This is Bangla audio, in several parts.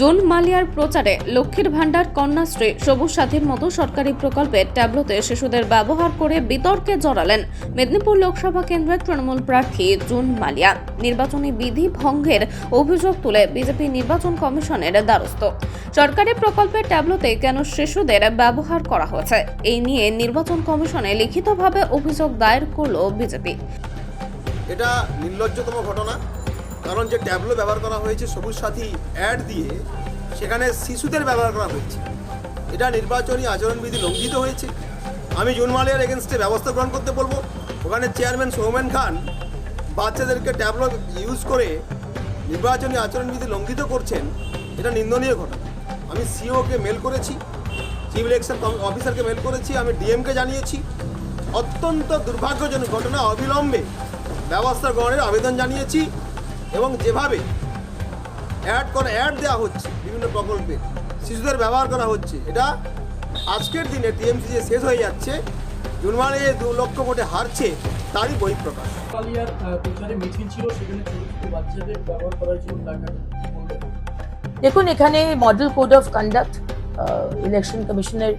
জুন মালিয়ার প্রচারে লক্ষ্মীর ভাণ্ডার কন্যাশ্রী সবুজ সাথীর মতো সরকারি প্রকল্পের ট্যাবলোতে শিশুদের ব্যবহার করে বিতর্কে জড়ালেন মেদিনীপুর লোকসভা কেন্দ্রের তৃণমূল প্রার্থী জুন মালিয়া নির্বাচনী বিধি ভঙ্গের অভিযোগ তুলে বিজেপি নির্বাচন কমিশনের দ্বারস্থ। সরকারি প্রকল্পের ট্যাবলোতে কেন শিশুদের ব্যবহার করা হয়েছে? এই নিয়ে নির্বাচন কমিশনে লিখিতভাবে অভিযোগ দায়ের করল বিজেপি। এটা নির্লজ্জতম ঘটনা। কারণ যে ট্যাবলো ব্যবহার করা হয়েছে সবুজ সাথী অ্যাড দিয়ে, সেখানে শিশুদের ব্যবহার করা হয়েছে। এটা নির্বাচনী আচরণবিধি লঙ্ঘিত হয়েছে। আমি জুনমালিয়ার এগেনস্টে ব্যবস্থা গ্রহণ করতে বলব। ওখানে চেয়ারম্যান সৌমেন খান বাচ্চাদেরকে ট্যাবলো ইউজ করে নির্বাচনী আচরণবিধি লঙ্ঘিত করছেন, এটা নিন্দনীয় ঘটনা। আমি সিওকে মেল করেছি চিফ ইলেকশন অফিসারকে মেল করেছি, আমি ডিএমকে জানিয়েছি। অত্যন্ত দুর্ভাগ্যজনক ঘটনা, অবিলম্বে ব্যবস্থা গ্রহণের আবেদন জানিয়েছি। এবং যেভাবে অ্যাড করা অ্যাড দেওয়া হচ্ছে বিভিন্ন প্রকল্পে শিশুদের ব্যবহার করা হচ্ছে এটা আজকের দিনে টিএমসি যে শেষ হয়ে যাচ্ছে জুনমানে যে দু লক্ষ ভোটে হারছে তারই বহিঃপ্রকাশ কালিয়ার প্রচারে মিছিল ছিল সেখানে ছোট ছোট বাচ্চাদের ব্যবহার করার জন্য দেখুন এখানে model code of conduct election কমিশনের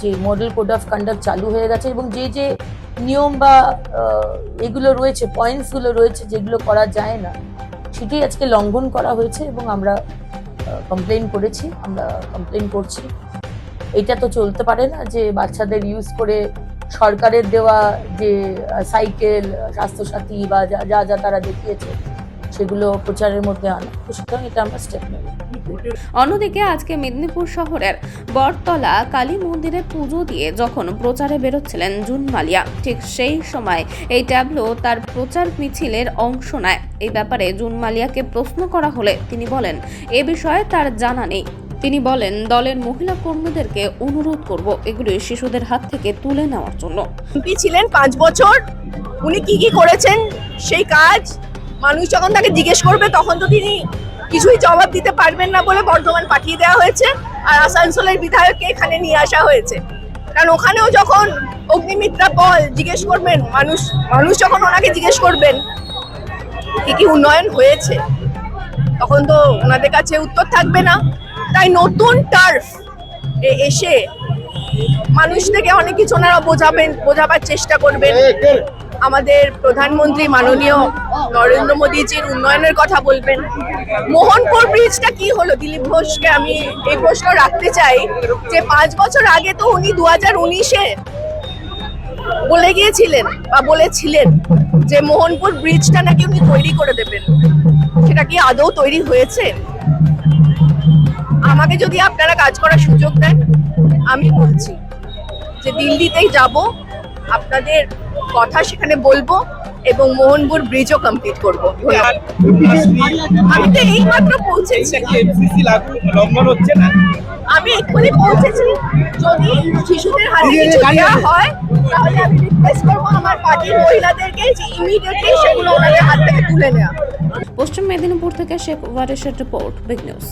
যে মডেল কোড অফ কন্ডাক্ট চালু হয়ে গেছে এবং যে যে নিয়ম বা এগুলো রয়েছে পয়েন্টসগুলো রয়েছে যেগুলো করা যায় না সেটি আজকে লঙ্ঘন করা হয়েছে এবং আমরা কমপ্লেন করেছি, আমরা কমপ্লেন করছি। এটা তো চলতে পারে না যে বাচ্চাদের ইউজ করে সরকারের দেওয়া যে সাইকেল স্বাস্থ্যসাথী বা যা যা তারা দেখিয়েছে, সেগুলো প্রচারের মধ্যে আনা। সুতরাং এটা আমরা স্টেপ নেব। অন্যদিকে আজকে মেদিনীপুর শহরের বটতলা কালী মন্দিরে পুজো দিয়ে যখন প্রচারে বেরোচ্ছিলেন জুন মালিয়া, ঠিক সেই সময় এই ট্যাবলো তার প্রচার মিছিলের অংশ নেয়। এই ব্যাপারে জুন মালিয়াকে প্রশ্ন করা হলে তিনি বলেন, এ বিষয়ে তার জানা নেই। তিনি বলেন, দলের মহিলা কর্মীদেরকে অনুরোধ করব এগুলি শিশুদের হাত থেকে তুলে নেওয়ার জন্য। এমপি ছিলেন পাঁচ বছর। উনি কি কি করেছেন, সেই কাজ মানুষ যখন তাকে জিজ্ঞেস করবে, তখন তো তিনি কিছুই জবাব দিতে পারবেন না বলে বর্ধমান পাঠিয়ে দেওয়া হয়েছে আর আসানসোলের বিধায়ককে এখানে নিয়ে আসা হয়েছে। কারণ ওখানেও যখন অগ্নিমিত্রা পল জিজ্ঞেস করবেন, মানুষ মানুষ যখন ওনাকে জিজ্ঞেস করবেন কি কি উন্নয়ন হয়েছে, তখন তো ওনাদের কাছে উত্তর থাকবে না। তাই নতুন টার্ফ এসে মানুষ থেকে অনেক কিছু ওনারা বোঝাবেন, বোঝাবার চেষ্টা করবেন। আমাদের প্রধানমন্ত্রী মাননীয় নরেন্দ্র মোদীজির উন্নয়নের কথা বলবেন। মোহনপুর ব্রিজটা কি হলো? দিলীপ ঘোষকে আমি এই প্রশ্ন রাখতে চাই যে পাঁচ বছর আগে তো উনি দু হাজার উনিশে বলে গিয়েছিলেন বা বলেছিলেন যে মোহনপুর ব্রিজটা নাকি উনি তৈরি করে দেবেন। সেটা কি আদৌ তৈরি হয়েছে? আমাকে যদি আপনারা কাজ করার সুযোগ দেন, আমি বলছি যে দিল্লিতেই যাব। আপনাদের কথা সেখানে বলব এবং মোহনপুর ব্রিজও কমপ্লিট করব। আমি তো এই মাত্র পৌঁছেছি। লঙ্ঘন হচ্ছে না আমি এক্ষুনি পৌঁছেছি। যদি শিশুদের হাতে কিছু দেওয়া হয়, তাহলে আমি রিকোয়েস্ট করব আমার পার্টির মহিলাদেরকে যে ইমিডিয়েটলি সেগুলো ওনাদের হাত থেকে তুলে নেওয়া। পশ্চিম মেদিনীপুর থেকে শেখ ওয়ারেশের রিপোর্ট বিগ নিউজ